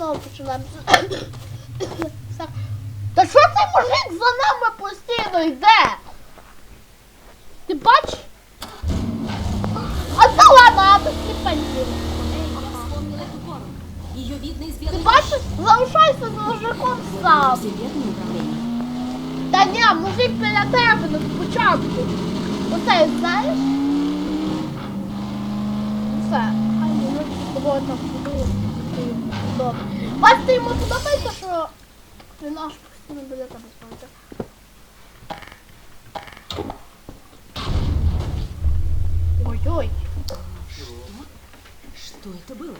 знову починаємо. Та що цей мужик за нами постійно йде? Ти бачиш? А це ладно, а тут видно из Ти бачиш, залишайся з мужиком сам. Та ні, мужик біля тебе на спочатку. Оце знаєш? Все. Хай мужик з там будує. Добре. Бачите, йому подобається, що він аж постійно біля тебе стоїть. Ой-ой. Что это было?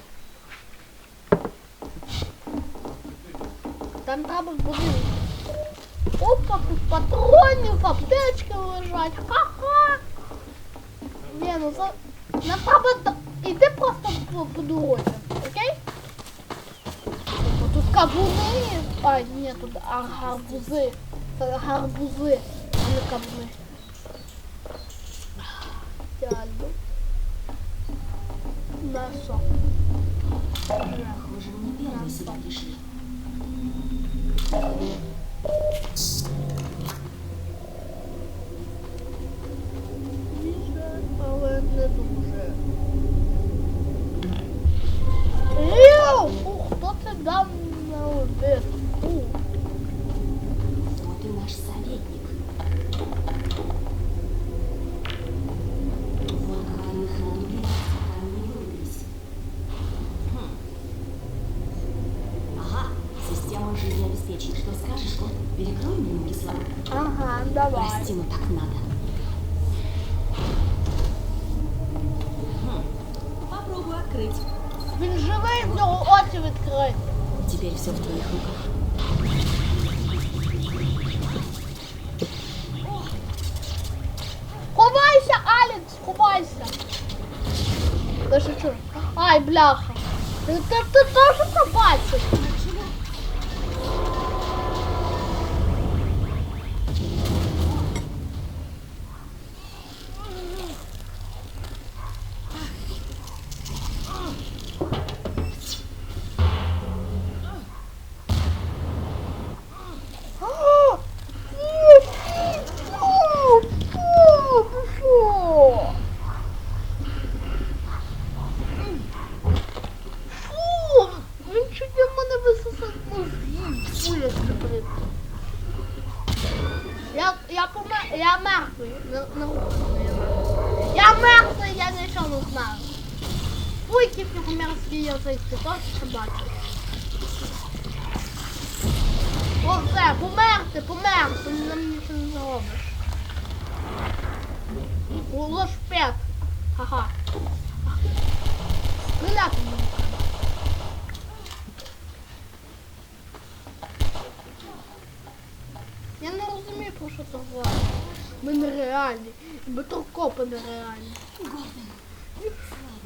Там треба буде. Опа, тут патронів, аптечки лежать. Ха-ха. Ні, ну це. Нам треба. до- Іди просто по, по дорозі, окей? Кавуни. А, ні, тут а, гарбузи. Це гарбузи, а не. Дядю. На що? Похоже, мы не первые сюда пришли. Что скажешь, кот? Перекроем ему кислород? Ага, давай. Прости, но так надо. Хм. Попробуй открыть. Він живий, в нього очі відкриті. Теперь все в твоих руках. Ховайся, Алекс, ховайся. Та що чуєш? Ай, бляха. Ти, ти, ти теж це Помер, я мертвий. Не, не рухаю, я мертвий. Я мертвий, я нічого не знаю. Фу, який в нього мерзкий язик, ти теж це бачиш. О, все, померти, померти, ти нам нічого не зробиш. Лош п'ят. Ха-ха. Ми нереальні. Ми копи нереальні.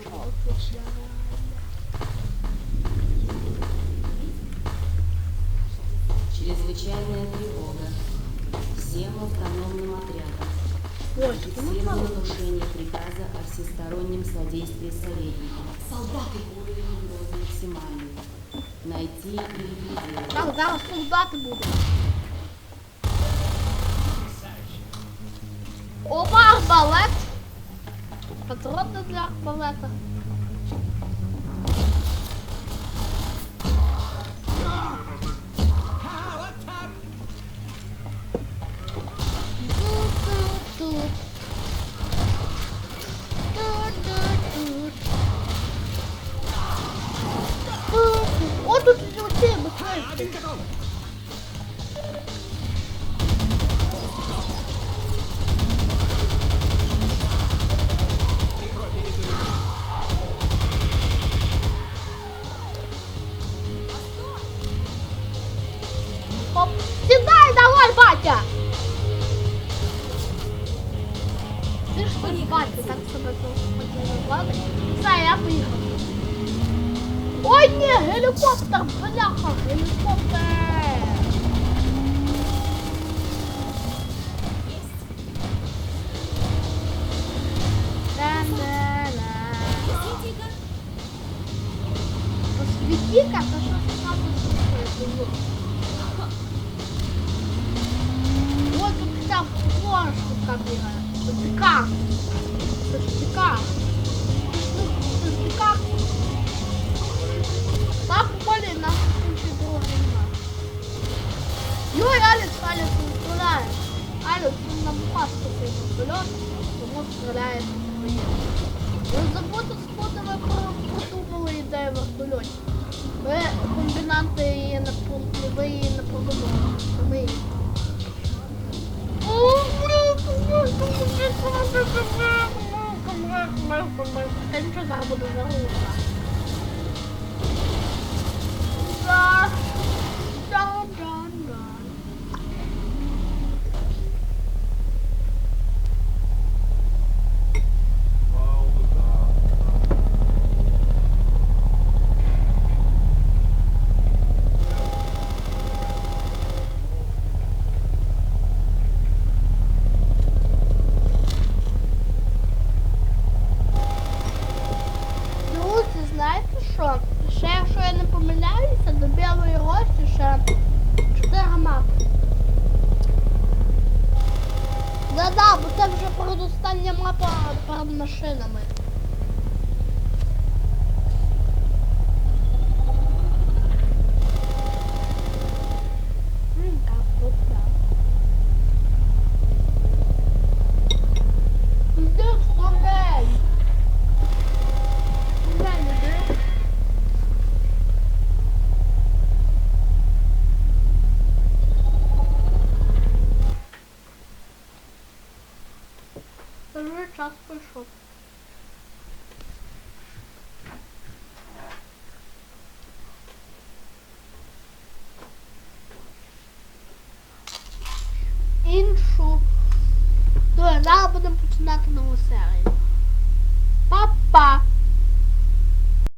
О, тут я реальна. Чрезвычайная тревога. Всем автономным отрядам. Ну Фиксировано ладно. нарушение приказа о всестороннем содействии советникам. Солдаты! Уровень угрозы максимальный. Найти и ликвидировать. Так, зараз солдати будуть. Арбалет. Патрони для арбалета. Оп. Сідай, давай, батя! Ти ж тут батя, так себе назвати. Все, я поїхав. Ой, ні, гелікоптер, бляха, гелікоптер. Та-да-да. Посвіті-ка, то що ж там кошка бігає. Тут пікак. Це ж пікак. Ну, це ж пікак. Так, полі на іншій дороги немає. Йой, Алекс, Алекс, не стріляє. Алекс, він нам паску цей вертольот, тому стріляє по своїм. Ви забути спотове продумали ідею вертольотів. Ви комбінанти її не пом- ви її не продумали. Ми Ten przed albo do zachodu. Вже передостання мапа перед машинами. час пройшов. Іншу. Добре, зараз будемо починати нову серію. Па-па!